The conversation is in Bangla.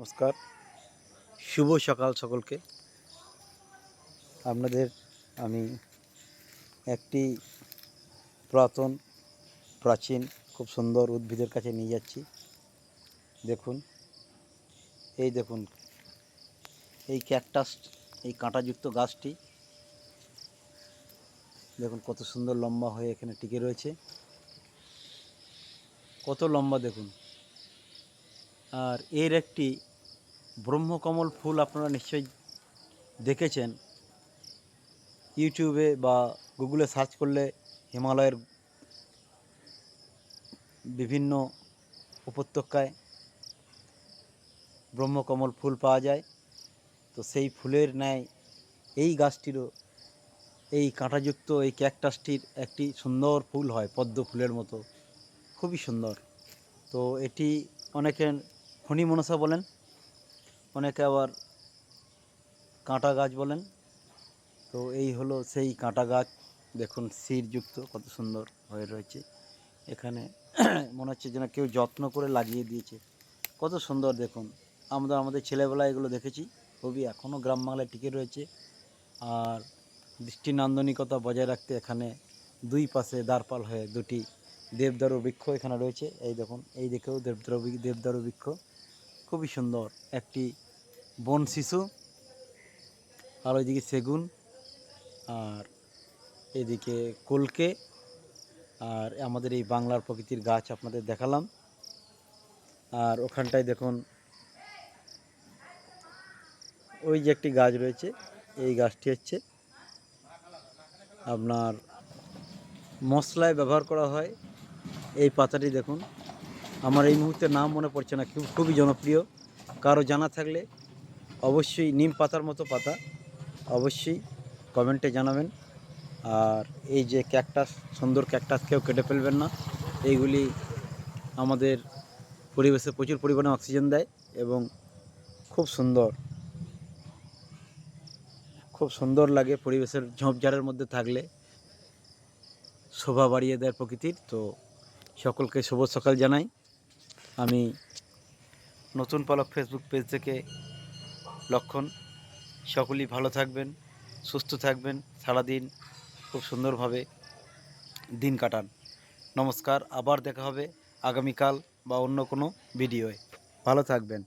নমস্কার। শুভ সকাল সকলকে। আপনাদের আমি একটি পুরাতন, প্রাচীন, খুব সুন্দর উদ্ভিদের কাছে নিয়ে যাচ্ছি। দেখুন, এই দেখুন, এই ক্যাকটাস এই কাঁটাযুক্ত গাছটি। দেখুন, কত সুন্দর লম্বা হয়ে এখানে টিকে রয়েছে। কত লম্বা দেখুন। আর এর একটি ব্রহ্মকমল ফুল আপনারা নিশ্চয়ই দেখেছেন। ইউটিউবে বা গুগলে সার্চ করলে হিমালয়ের বিভিন্ন উপত্যকায় ব্রহ্মকমল ফুল পাওয়া যায়। তো সেই ফুলের ন্যায় এই গাছটিরও, এই কাঁটাযুক্ত, এই ক্যাকটাসটির একটি সুন্দর ফুল হয়, পদ্ম ফুলের মতো। খুবই সুন্দর। তো এটি অনেকে ফণি মনসা বলেন অনেকে আবার কাঁটা গাছ বলেন। তো এই হলো সেই কাঁটা গাছ। দেখুন, শিরযুক্ত, কত সুন্দর হয়ে রয়েছে। এখানে মনে হচ্ছে যেন কেউ যত্ন করে লাগিয়ে দিয়েছে। কত সুন্দর, দেখুন। আমরা আমাদের ছেলেবেলায় এগুলো দেখেছি। খুবই এখনও গ্রাম বাংলায় টিকে রয়েছে। আর দৃষ্টি নান্দনিকতা বজায় রাখতে এখানে দুই পাশে দাঁড়পাল হয়ে দুটি দেবদারু বৃক্ষ এখানে রয়েছে। এই দেখুন, এই দেখেও দেবদারু দেবদারু বৃক্ষ। খুবই সুন্দর একটি বন শিশু। আর ওইদিকে সেগুন, আর এদিকে কলকে, আর আমাদের এই বাংলার প্রকৃতির গাছ আপনাদের দেখালাম। আর ওখানটায় দেখুন, ওই যে একটি গাছ রয়েছে, এই গাছটি হচ্ছে আপনার মশলায় ব্যবহার করা হয়। এই পাতাটি দেখুন আমার এই মুহূর্তে নাম মনে পড়ছে না, খুব খুবই জনপ্রিয়। কারও জানা থাকলে অবশ্যই নিম পাতার মতো পাতা, অবশ্যই কমেন্টে জানাবেন। আর এই যে ক্যাকটাস, সুন্দর ক্যাকটাস কেউ কেটে ফেলবেন না। এইগুলি আমাদের পরিবেশে প্রচুর পরিমাণে অক্সিজেন দেয় এবং খুব সুন্দর খুব সুন্দর লাগে পরিবেশের ঝোপঝাড়ের মধ্যে থাকলে। শোভা বাড়িয়ে দেয় প্রকৃতির। তো সকলকে শুভ সকাল জানাই। আমি নতুন পালক ফেসবুক পেজ থেকে লক্ষণ, সকলেই ভালো থাকবেন, সুস্থ থাকবেন, সারাদিন খুব সুন্দরভাবে দিন কাটান। নমস্কার, আবার দেখা হবে আগামীকাল বা অন্য কোনো ভিডিওয়ে ভালো থাকবেন।